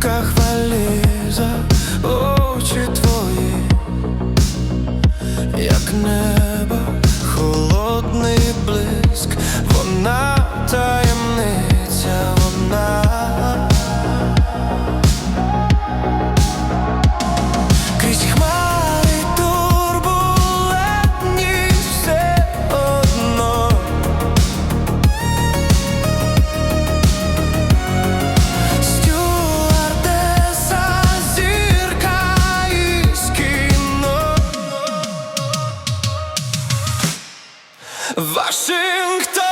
руках валіза очі твої, як не. Waszyngton!